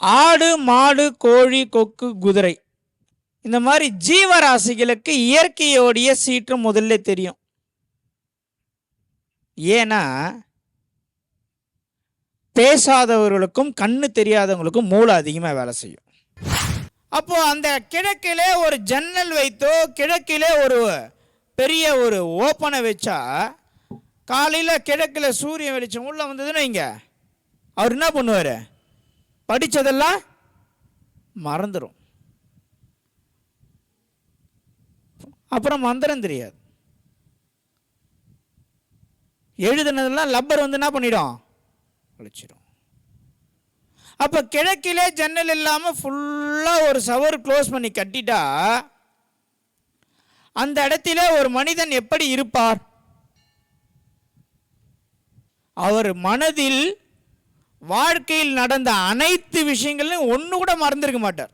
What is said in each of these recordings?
ஆடு மாடு கோழி கொக்கு குதிரை. இந்த மாதிரி ஜீவராசிகளுக்கு இயற்கையோடைய சீற்றம் முதல்ல தெரியும். ஏன்னா பேசாதவர்களுக்கும் கண்ணு தெரியாதவங்களுக்கும் மூளை அதிகமாக வேலை செய்யும். அப்போது அந்த கிழக்கிலே ஒரு ஜன்னல் வைத்தோ கிழக்கிலே ஒரு பெரிய ஒரு ஓப்பனை வச்சா காலையில் கிழக்கில் சூரியன் வெளிச்சம் உள்ளே வந்ததுன்னு வைங்க. அவர் என்ன பண்ணுவார்? படித்ததெல்லாம் மறந்துடும் அப்புறம் மந்திரம் தெரியாது. எழுதுனதெல்லாம் லப்பர் வந்து என்ன பண்ணிடும்? அழிச்சிடும் அப்போ கிழக்கிலே ஜன்னல் இல்லாமல் ஃபுல்லாக ஒரு சவர் க்ளோஸ் பண்ணி கட்டிட்டா அந்த இடத்திலே ஒரு மனிதன் எப்படி இருப்பார்? அவர் மனதில் வாழ்க்கையில் நடந்த அனைத்து விஷயங்களையும் ஒன்று கூட மறந்துருக்க மாட்டார்.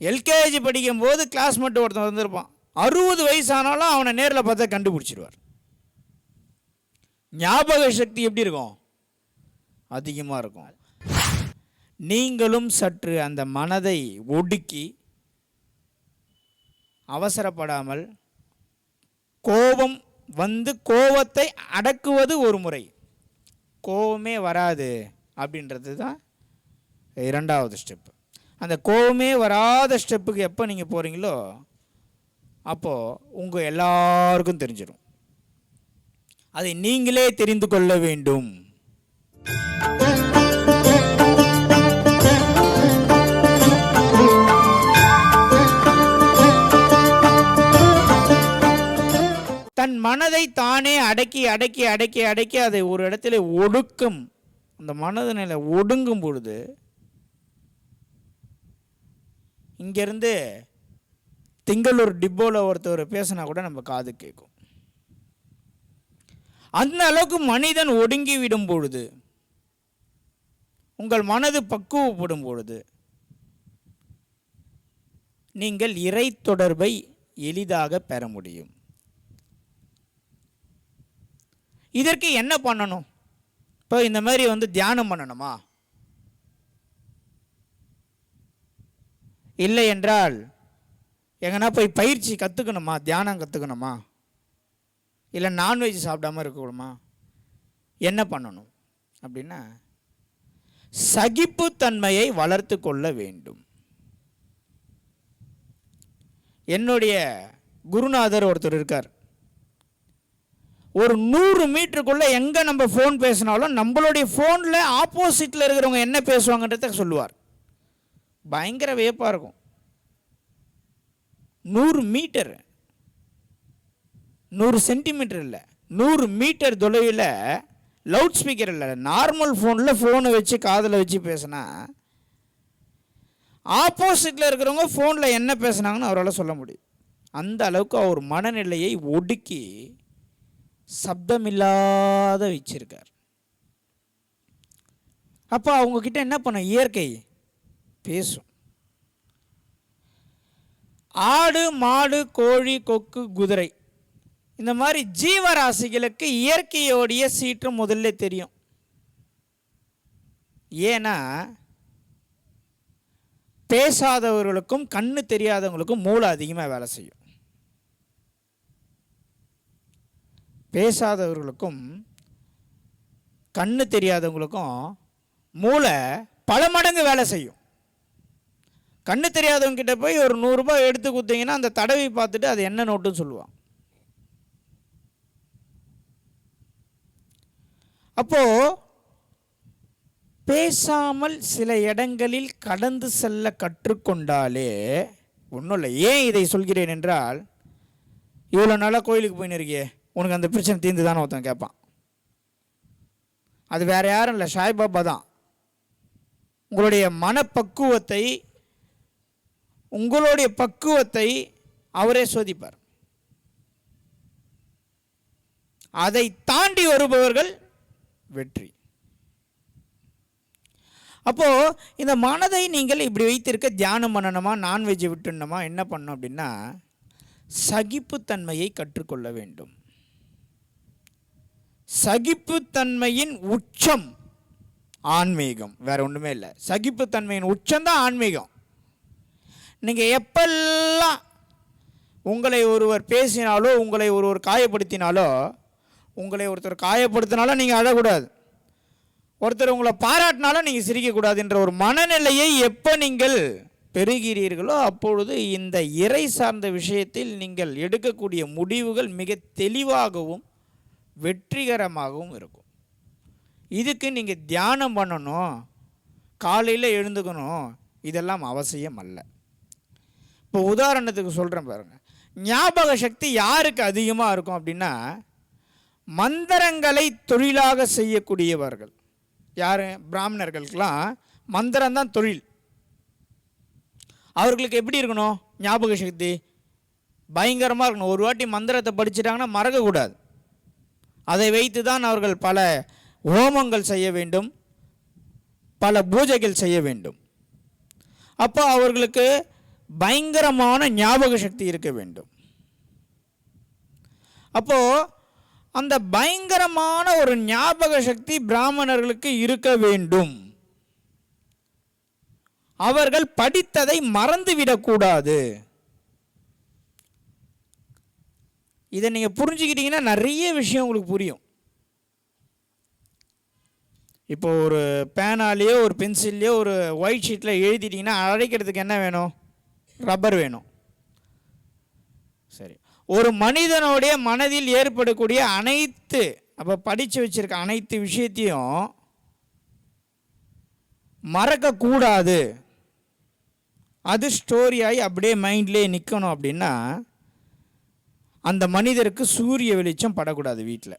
எல்கேஜி படிக்கும்போது கிளாஸ்மேட் ஒருத்தன் வந்திருப்பான் அறுபது வயசானாலும் அவனை நேரில் பார்த்தா கண்டுபிடிச்சிடுவார் ஞாபக சக்தி எப்படி இருக்கும்? அதிகமாக இருக்கும். நீங்களும் சற்று அந்த மனதை ஒடுக்கி அவசரப்படாமல் கோபம் வந்து கோபத்தை அடக்குவது ஒரு முறை. கோபமே வராது அப்படின்றது தான் இரண்டாவது ஸ்டெப்பு அந்த கோபமே வராத ஸ்டெப்புக்கு எப்போ நீங்கள் போகிறீங்களோ அப்போது உங்கள் எல்லாருக்கும் தெரிஞ்சிடும் அதை நீங்களே தெரிந்து கொள்ள வேண்டும். தன் மனதை தானே அடக்கி அடக்கி அடக்கி அடக்கி அதை ஒரு இடத்துல ஒடுக்கும். அந்த மனதில் ஒடுங்கும் பொழுது இங்கேருந்து திங்களூர் டிப்போவில் ஒருத்தர் பேசினா கூட நம்ம காது கேட்கும் அந்த அளவுக்கு மனிதன் ஒடுங்கி விடும் பொழுது உங்கள் மனது பக்குவப்படும் பொழுது நீங்கள் இறை தொடர்பை எளிதாக பெற முடியும். இதற்கு என்ன பண்ணணும்? இப்போ இந்த மாதிரி வந்து தியானம் பண்ணணுமா? இல்லை என்றால் எங்கன்னா போய் பயிற்சி கற்றுக்கணுமா தியானம் கற்றுக்கணுமா இல்லை நான்வெஜ் சாப்பிடாம இருக்கணுமா? என்ன பண்ணணும்? அப்படின்னா சகிப்புத்தன்மையை வளர்த்து கொள்ள வேண்டும். என்னுடைய குருநாதர் ஒருத்தர் இருக்கார். ஒரு நூறு மீட்டருக்குள்ளே எங்கே நம்ம ஃபோன் பேசினாலும் நம்மளுடைய ஃபோனில் ஆப்போசிட்டில் இருக்கிறவங்க என்ன பேசுவாங்கன்றத சொல்லுவார். பயங்கர வியப்பாக இருக்கும். நூறு மீட்டர். நூறு சென்டிமீட்டர் இல்லை. நூறு மீட்டர் தொலைவில் லவுட் ஸ்பீக்கர் இல்லை. நார்மல் ஃபோனில் ஃபோனை வச்சு காதில் வச்சு பேசினா ஆப்போசிட்டில் இருக்கிறவங்க ஃபோனில் என்ன பேசுனாங்கன்னு அவரால் சொல்ல முடியும். அந்த அளவுக்கு அவர் மனநிலையை ஒடுக்கி சப்தமில்லாத வச்சிருக்கார். அப்போ அவங்கக்கிட்ட என்ன பண்ண இயற்கை பேசும். ஆடு மாடு கோழி கொக்கு குதிரை. இந்த மாதிரி ஜீவராசிகளுக்கு இயற்கையோடைய சீற்றம் முதல்ல தெரியும். ஏன்னா பேசாதவர்களுக்கும் கண்ணு தெரியாதவங்களுக்கும் மூளை அதிகமாக வேலை செய்யும். பேசாதவர்களுக்கும் கண்ணு தெரியாதவங்களுக்கும் மூளை பல மடங்கு வேலை செய்யும். கண்ணு தெரியாதவங்கிட்ட போய் ஒரு நூறுரூபா எடுத்து கொடுத்தீங்கன்னா அந்த தடவை பார்த்துட்டு அது என்ன நோட்டுன்னு சொல்லுவான். அப்போது பேசாமல் சில இடங்களில் கடந்து செல்ல கற்றுக்கொண்டாலே ஒன்றும் இல்லை. ஏன் இதை சொல்கிறேன் என்றால் இவ்வளோ நாளாக கோயிலுக்கு போயின்னு இருக்கியே? உனக்கு அந்த பிரச்சனை தீர்ந்து தானே ஒருத்தன் கேட்பான் அது வேற யாரும் இல்லை சாய்பாபா தான். உங்களுடைய மனப்பக்குவத்தை உங்களுடைய பக்குவத்தை அவரே சோதிப்பார். அதை தாண்டி வருபவர்கள் வெற்றி. அப்போது இந்த மனதை நீங்கள் இப்படி வைத்திருக்க தியானம் பண்ணணுமா நான்வெஜ்ஜை விட்டுணுமா என்ன பண்ணணும் அப்படின்னா சகிப்புத்தன்மையை கற்றுக்கொள்ள வேண்டும். சகிப்புத்தன்மையின் உச்சம் ஆன்மீகம். வேற ஒன்றுமே இல்லை. சகிப்புத்தன்மையின் உச்சம்தான் ஆன்மீகம். நீங்கள் எப்பெல்லாம் உங்களை ஒருவர் பேசினாலோ உங்களை ஒருவர் காயப்படுத்தினாலோ உங்களை ஒருத்தர் காயப்படுத்தினாலும் நீங்கள் அழக்கூடாது. ஒருத்தர் உங்களை பாராட்டினாலும் நீங்கள் சிரிக்கக்கூடாதுன்ற ஒரு மனநிலையை எப்போ நீங்கள் பெறுகிறீர்களோ அப்பொழுது இந்த இறை சார்ந்த விஷயத்தில் நீங்கள் எடுக்கக்கூடிய முடிவுகள் மிக தெளிவாகவும் வெற்றிகரமாகவும் இருக்கும். இதுக்கு நீங்கள் தியானம் பண்ணணும் காலையில் எழுந்துக்கணும் இதெல்லாம் அவசியம் அல்ல. இப்போ உதாரணத்துக்கு சொல்கிறேன் பாருங்கள் ஞாபக சக்தி யாருக்கு அதிகமாக இருக்கும் அப்படின்னா மந்திரங்களை தொழிலாக செய்யக்கூடியவர்கள். யார்? பிராமணர்களுக்கெல்லாம் மந்திரம்தான் தொழில். அவர்களுக்கு எப்படி இருக்கணும்? ஞாபக சக்தி? பயங்கரமாக இருக்கணும். ஒரு வாட்டி மந்திரத்தை படிச்சிட்டாங்கன்னா மறக்கக்கூடாது. அதை வைத்து தான் அவர்கள் பல ஹோமங்கள் செய்ய வேண்டும் பல பூஜைகள் செய்ய வேண்டும். அப்போ அவர்களுக்கு பயங்கரமான ஞாபக சக்தி இருக்க வேண்டும். அப்போது அந்த பயங்கரமான ஒரு ஞாபக சக்தி பிராமணர்களுக்கு இருக்க வேண்டும். அவர்கள் படித்ததை மறந்துவிடக்கூடாது இதை நீங்கள் புரிஞ்சுக்கிட்டீங்கன்னா நிறைய விஷயம் உங்களுக்கு புரியும். இப்போ ஒரு பேனாலேயோ ஒரு பென்சில்லையோ ஒரு ஒயிட் ஷீட்டில் எழுதிட்டிங்கன்னா அழைக்கிறதுக்கு என்ன வேணும்? ரப்பர் வேணும். சரி. ஒரு மனிதனுடைய மனதில் ஏற்படக்கூடிய அனைத்து அப்போ படித்து வச்சிருக்க அனைத்து விஷயத்தையும் மறக்கக்கூடாது. அது ஸ்டோரியாகி அப்படியே மைண்ட்லேயே நிற்கணும் அப்படின்னா அந்த மனிதருக்கு சூரிய வெளிச்சம் படக்கூடாது வீட்டில்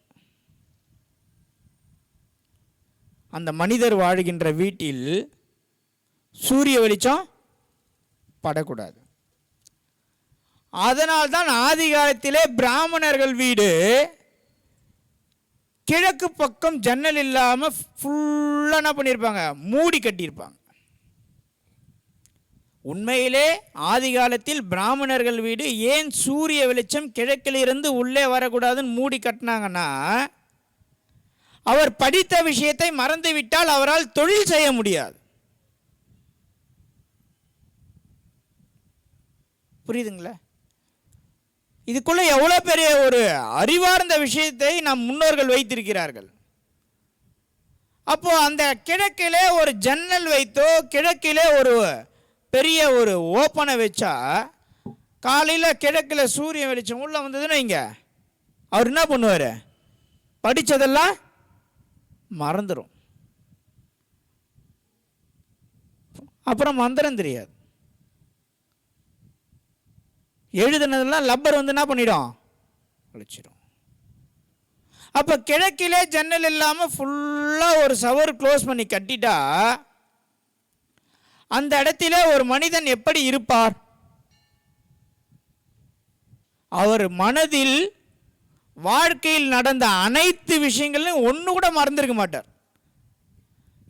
அந்த மனிதர் வாழுகின்ற வீட்டில் சூரிய வெளிச்சம் படக்கூடாது. அதனால்தான் ஆதி காலத்திலே பிராமணர்கள் வீடு கிழக்கு பக்கம் ஜன்னல் இல்லாமல் ஃபுல்லாக என்ன பண்ணியிருப்பாங்க மூடி கட்டியிருப்பாங்க உண்மையிலே ஆதி காலத்தில் பிராமணர்கள் வீடு ஏன் சூரிய வெளிச்சம் கிழக்கிலிருந்து உள்ளே வரக்கூடாதுன்னு மூடி கட்டினாங்கன்னா அவர் படித்த விஷயத்தை மறந்துவிட்டால் அவரால் தொழில் செய்ய முடியாது. புரியுதுங்களா? இதுக்குள்ள எவ்வளோ பெரிய ஒரு அறிவார்ந்த விஷயத்தை நம் முன்னோர்கள் வைத்திருக்கிறார்கள். அப்போ அந்த கிழக்கிலே ஒரு ஜன்னல் வைத்தோ கிழக்கிலே ஒரு பெரிய ஒரு ஓப்பனை வச்சா காலையில் கிழக்கில் சூரிய வெளிச்சம் உள்ளே வந்ததுன்னு இங்க. அவர் என்ன பண்ணுவார்? படித்ததெல்லாம் மறந்துடும் அப்புறம் மந்திரம் தெரியாது. எழுதுனதெல்லாம் லப்பர் வந்து என்ன பண்ணிடும்? அழிச்சிடும் அப்போ கிழக்கிலே ஜன்னல் இல்லாமல் ஃபுல்லாக ஒரு சவர் க்ளோஸ் பண்ணி கட்டிட்டா அந்த இடத்திலே ஒரு மனிதன் எப்படி இருப்பார்? அவர் மனதில் வாழ்க்கையில் நடந்த அனைத்து விஷயங்களையும் ஒன்று கூட மறந்துருக்க மாட்டார்.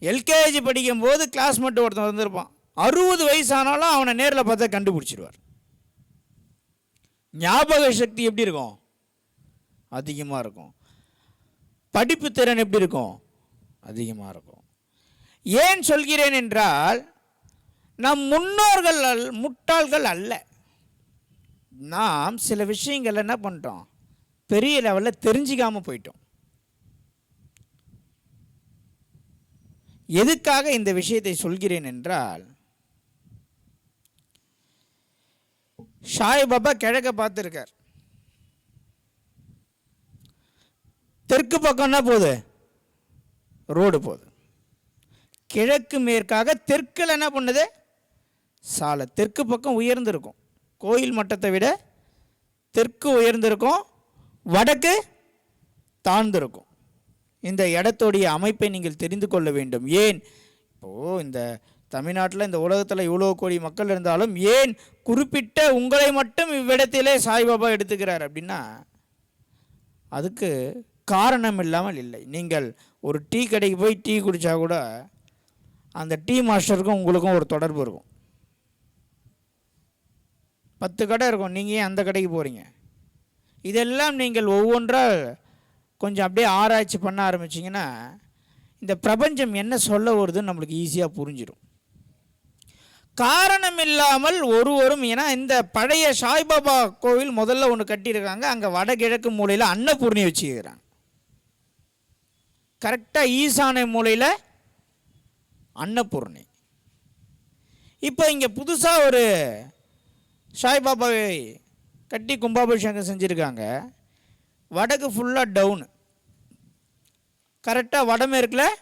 எல்கேஜி படிக்கும்போது கிளாஸ்மேட் ஒருத்தன் வந்திருப்பான் அறுபது வயசானாலும் அவனை நேரில் பார்த்தா கண்டுபிடிச்சிடுவார் ஞாபக சக்தி எப்படி இருக்கும்? அதிகமாக இருக்கும். படிப்பு திறன் எப்படி இருக்கும்? அதிகமாக இருக்கும். ஏன் சொல்கிறேன் என்றால் நம் முன்னோர்கள் அல் முட்டாள்கள் அல்ல. நாம் சில விஷயங்கள் என்ன பண்ணுறோம் பெரிய லெவலில் தெரிஞ்சிக்காமல் போயிட்டோம். எதுக்காக இந்த விஷயத்தை சொல்கிறேன் என்றால் ஷாய் பாபா கிழக்க பார்த்துருக்கார். தெற்கு பக்கம் என்ன போகுது? ரோடு போகுது. கிழக்கு மேற்காக தெற்கில் என்ன பண்ணுது? சாலை. தெற்கு பக்கம் உயர்ந்திருக்கும். கோயில் மட்டத்தை விட தெற்கு உயர்ந்திருக்கும். வடக்கு தாழ்ந்திருக்கும். இந்த இடத்துடைய அமைப்பை நீங்கள் தெரிந்து கொள்ள வேண்டும். ஏன்? இப்போது இந்த தமிழ்நாட்டில் இந்த உலகத்தில் இவ்வளோ கோடி மக்கள் இருந்தாலும் ஏன் குறிப்பிட்ட உங்களை மட்டும் இவ்விடத்திலே சாய்பாபா எடுத்துக்கிறார் அப்படின்னா அதுக்கு காரணம் இல்லாமல் இல்லை. நீங்கள் ஒரு டீ கடைக்கு போய் டீ குடித்தா கூட அந்த டீ மாஸ்டருக்கும் உங்களுக்கும் ஒரு தொடர்பு இருக்கும். பத்து கடை இருக்கும். நீங்கள் ஏன் அந்த கடைக்கு போகிறீங்க இதெல்லாம் நீங்கள் ஒவ்வொன்றாக கொஞ்சம் அப்படியே ஆராய்ச்சி பண்ண ஆரம்பிச்சிங்கன்னா இந்த பிரபஞ்சம் என்ன சொல்ல வருதுன்னு நம்மளுக்கு ஈஸியாக புரிஞ்சிடும் காரணம் இல்லாமல் ஒருவரும் ஏன்னா இந்த பழைய சாய்பாபா கோவில் முதல்ல ஒன்று கட்டியிருக்காங்க. அங்கே வடகிழக்கு மூலையில் அன்னபூர்ணி வச்சுக்கிறாங்க கரெக்டாக ஈசான மூலையில் அன்னபூர்ணி. இப்போ இங்கே புதுசாக ஒரு சாய்பாபாவை கட்டி கும்பாபிஷேகம் செஞ்சுருக்காங்க. வடக்கு ஃபுல்லாக டவுனு கரெக்டாக வடமேற்கில்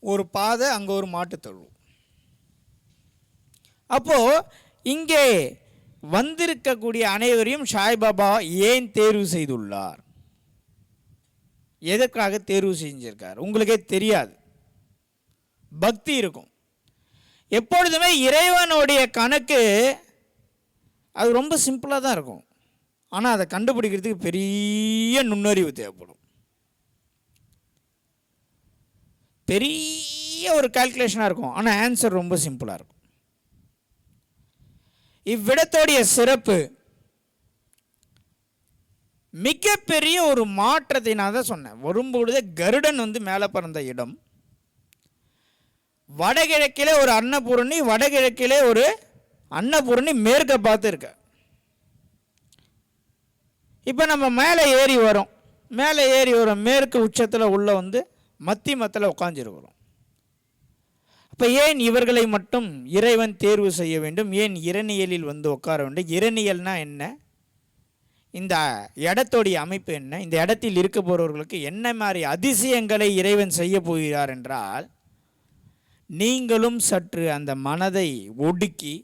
ஒரு பாதை அங்கே ஒரு மாட்டுத் அப்போது இங்கே வந்திருக்கக்கூடிய அனைவரையும் சாய்பாபா ஏன் தேர்வு செய்துள்ளார்? எதற்காக தேர்வு செஞ்சிருக்கார்? உங்களுக்கே தெரியாது. பக்தி இருக்கும். எப்பொழுதுமே இறைவனுடைய கணக்கு அது ரொம்ப சிம்பிளாக தான் இருக்கும். ஆனால் அதை கண்டுபிடிக்கிறதுக்கு பெரிய நுண்ணறிவு தேவைப்படும். பெரிய ஒரு கால்குலேஷனாக இருக்கும். ஆனால் ஆன்சர் ரொம்ப சிம்பிளாக இருக்கும். இவ்விடத்தோடைய சிறப்பு மிகப்பெரிய ஒரு மாற்றத்தை நான் தான் சொன்னேன். வரும்பொழுதே கருடன் வந்து மேலே பிறந்த இடம். வடகிழக்கிலே ஒரு அன்னபூரணி வடகிழக்கிலே ஒரு அன்னபூரணி மேற்க பார்த்து இருக்க. இப்போ நம்ம மேலே ஏறி வரோம். மேலே ஏறி வரோம். மேற்கு உச்சத்தில் உள்ள வந்து மத்தி மத்தில் உட்காந்துருக்கிறோம் அப்போ ஏன் இவர்களை மட்டும் இறைவன் தேர்வு செய்ய வேண்டும்? ஏன் இரணியலில் வந்து உட்கார வேண்டும்? இரணியல்னா என்ன? இந்த இடத்தோடைய அமைப்பு என்ன? இந்த இடத்தில் இருக்க போகிறவர்களுக்கு என்ன மாதிரி அதிசயங்களை இறைவன் செய்ய போகிறார் என்றால் நீங்களும் சற்று அந்த மனதை ஒடுக்கி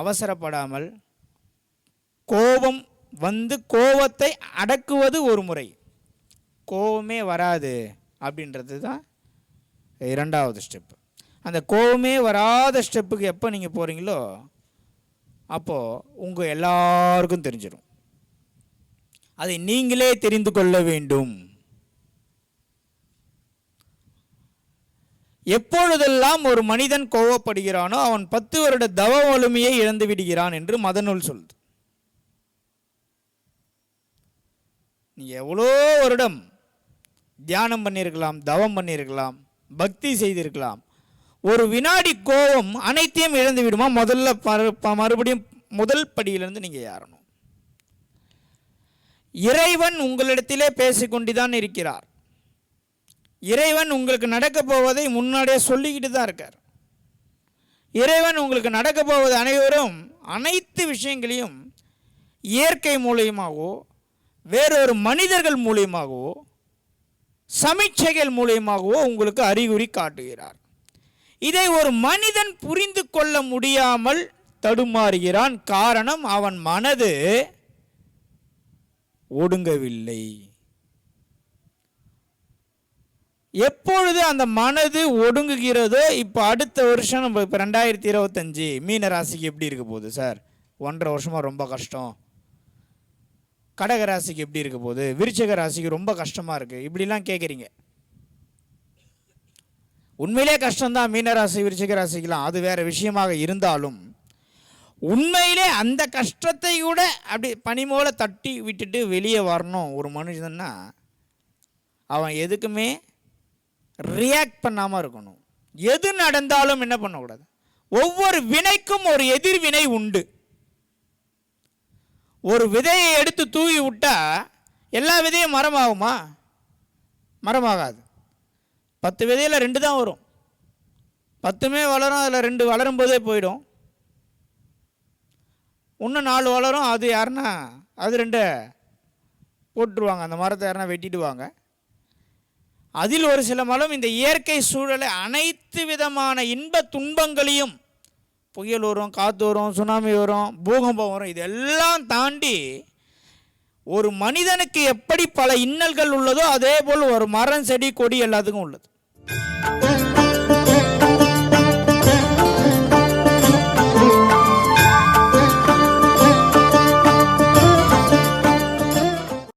அவசரப்படாமல் கோபம் வந்து கோபத்தை அடக்குவது ஒரு முறை. கோபமே வராது அப்படின்றது தான் இரண்டாவது ஸ்டெப்பு அந்த கோபமே வராத ஸ்டெப்புக்கு எப்போ நீங்கள் போகிறீங்களோ அப்போது உங்கள் எல்லாருக்கும் தெரிஞ்சிடும் அதை நீங்களே தெரிந்து கொள்ள வேண்டும். எப்பொழுதெல்லாம் ஒரு மனிதன் கோவப்படுகிறானோ அவன் பத்து வருட தவ வலிமையை இழந்து விடுகிறான் என்று மதநூல் சொல்லுது. நீ எவ்வளோ வருடம் தியானம் பண்ணியிருக்கலாம் தவம் பண்ணியிருக்கலாம் பக்தி செய்திருக்கலாம் ஒரு வினாடி கோபம் அனைத்தையும் இழந்து விடுமா? முதல்ல ப- மறுபடியும் முதல் படியிலிருந்து நீங்கள் ஏறணும். இறைவன் உங்களிடத்திலே பேசிக்கொண்டுதான் இருக்கிறார். இறைவன் உங்களுக்கு நடக்க போவதை முன்னாடியே சொல்லிக்கிட்டு தான் இருக்கார். இறைவன் உங்களுக்கு நடக்க போவது அனைவரும் அனைத்து விஷயங்களையும் இயற்கை மூலியமாகவோ வேறொரு மனிதர்கள் மூலியமாகவோ சமீட்சைகள் மூலியமாகவோ உங்களுக்கு அறிகுறி காட்டுகிறார். இதை ஒரு மனிதன் புரிந்து கொள்ள முடியாமல் தடுமாறுகிறான். காரணம் அவன் மனது ஒடுங்கவில்லை. எப்பொழுது அந்த மனது ஒடுங்குகிறதோ இப்போ அடுத்த வருஷம் நம்ம இப்போ ரெண்டாயிரத்தி இருபத்தஞ்சி மீன ராசிக்கு எப்படி இருக்க போகுது சார்? ஒன்றரை வருஷமாக ரொம்ப கஷ்டம். கடக ராசிக்கு எப்படி இருக்க போகுது? விருச்சக ராசிக்கு ரொம்ப கஷ்டமாக இருக்குது இப்படிலாம் கேட்குறீங்க உண்மையிலே கஷ்டம்தான் மீனராசி விருச்சிக ராசிக்கெலாம் அது வேறு விஷயமாக இருந்தாலும் உண்மையிலே அந்த கஷ்டத்தை கூட அப்படி பனிமோல தட்டி விட்டுட்டு வெளியே வரணும் ஒரு மனுஷன்னா அவன் எதுக்குமே ரியாக்ட் பண்ணாமல் இருக்கணும். எது நடந்தாலும் என்ன பண்ணக்கூடாது? ஒவ்வொரு வினைக்கும் ஒரு எதிர்வினை உண்டு. ஒரு விதையை எடுத்து தூவி விட்டால் எல்லா விதையும் மரமாகுமா? மரமாகாது. பத்து விதையில் ரெண்டு தான் வரும். பத்துமே வளரும் அதில் ரெண்டு வளரும் போதே போயிடும். இன்னும் நாலு வளரும் அது யாருன்னா அது ரெண்டு போட்டுருவாங்க. அந்த மரத்தை யாருன்னா வெட்டிடுவாங்க. அதில் ஒரு சில மரம் இந்த இயற்கை சூழலை அனைத்து விதமான இன்ப துன்பங்களையும் புயல் வரும் காற்று வரும் சுனாமி வரும் பூகம்பம் வரும் இதெல்லாம் தாண்டி ஒரு மனிதனுக்கு எப்படி பல இன்னல்கள் உள்ளதோ அதே போல் ஒரு மரம் செடி கொடி எல்லாத்துக்கும் உள்ளது.